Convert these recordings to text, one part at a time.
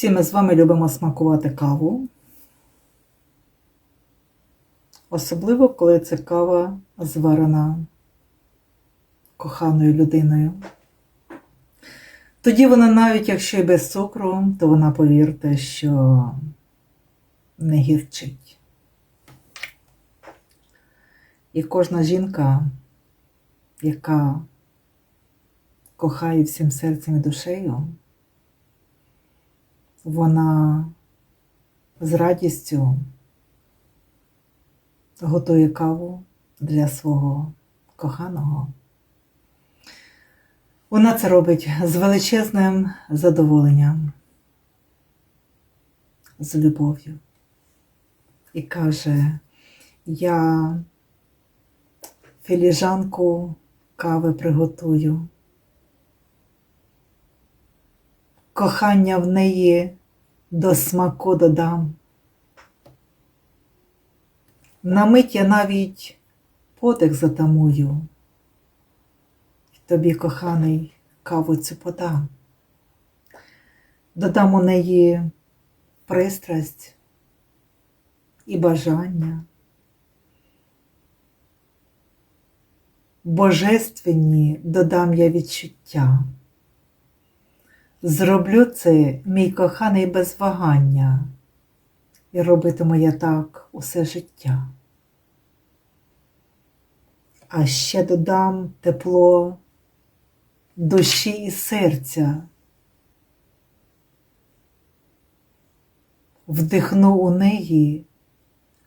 Всі ми з вами любимо смакувати каву. Особливо, коли це кава зварена коханою людиною. Тоді вона, навіть якщо і без цукру, то вона, повірте, що не гірчить. І кожна жінка, яка кохає всім серцем і душею, вона з радістю готує каву для свого коханого. Вона це робить з величезним задоволенням, з любов'ю. І каже, я філіжанку кави приготую. Кохання в неї до смаку додам. На мить я навіть подих затамую. Тобі, коханий, каву цю подам. Додам у неї пристрасть і бажання. Божественні додам я відчуття. Зроблю це, мій коханий, без вагання, і робитиму я так усе життя. А ще додам тепло душі і серця. Вдихну у неї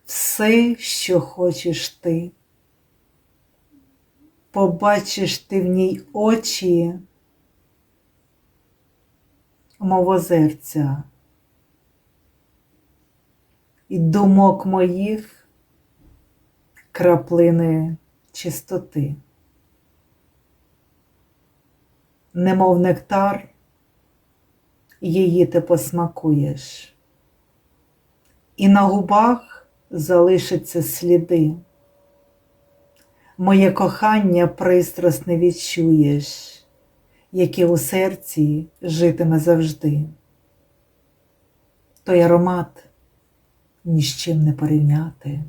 все, що хочеш ти. Побачиш ти в ній очі, мов озерця, і думок моїх краплини чистоти. Немов нектар, її ти посмакуєш, і на губах залишаться сліди. Моє кохання пристрасне відчуєш, яке у серці житиме завжди. Той аромат ні з чим не порівняти,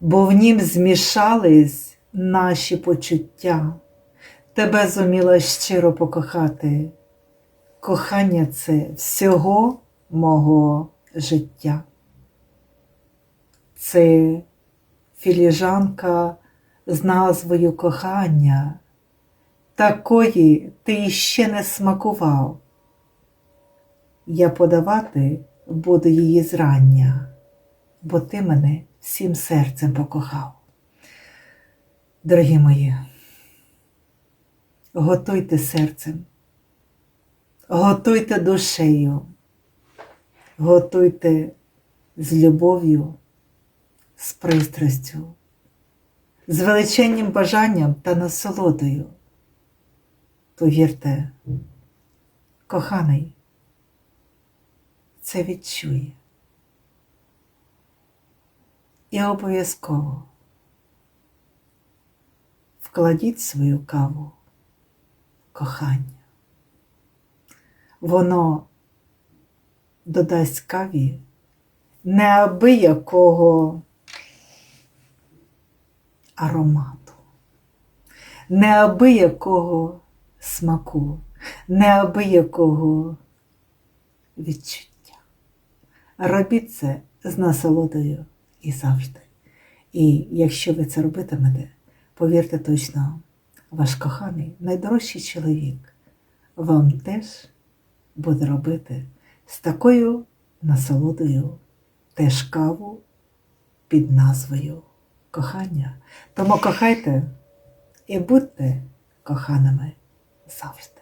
бо в нім змішались наші почуття, тебе зуміла щиро покохати. Кохання це всього мого життя. Це філіжанка з назвою кохання, такої ти ще не смакував. Я подавати буду її зрання, бо ти мене всім серцем покохав. Дорогі мої, готуйте серцем, готуйте душею, готуйте з любов'ю, з пристрастю з величенним бажанням та насолодою. Повірте, коханий, це відчує. І обов'язково вкладіть свою каву в кохання. Воно додасть каві неабиякого аромату, неабиякого смаку, неабиякого відчуття. Робіть це з насолодою і завжди. І якщо ви це робитимете, повірте точно, ваш коханий, найдорожчий чоловік вам теж буде робити з такою насолодою теж каву під назвою кохання. Тому кохайте і будьте коханими завжди.